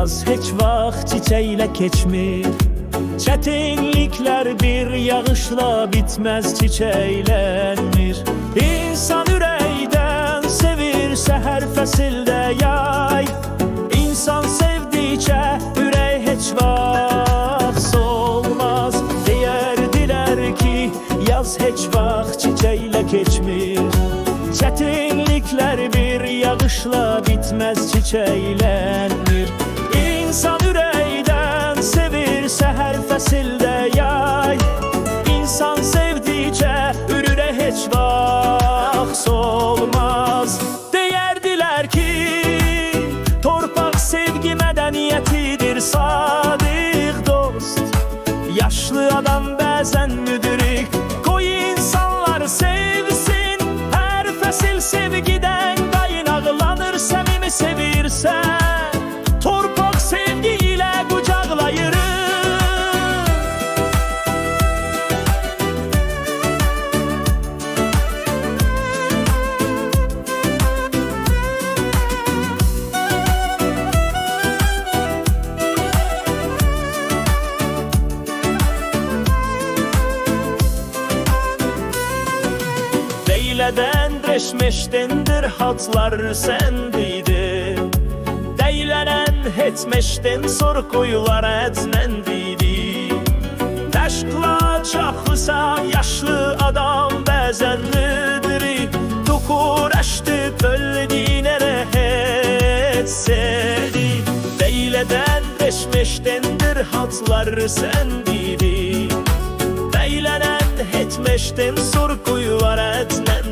Yaz heç vaxt çiçəklə keçmir. Çətinliklər bir yağışla bitməz çiçəklənmir İnsan ürəkdən sevirsə hər fəsildə yay. İnsan sevdikcə ürək heç vaxt solmaz. Deyərdilər ki yaz heç vaxt çiçəklə keçmir. Çətinliklər bir yağışla bitməz çiçəklənir İnsan Reşmeşdindir hatlar sendiydi Deylenen hetmeştin sor kuyular etmendiydi Təşqla çaxlısan yaşlı adam bəzən müdiri Tukur əşdi böldiyinə heç sevdi Deylədən reşmeşdindir hatlar sendiydi Beylenen etmiştin sur kuyular etmendi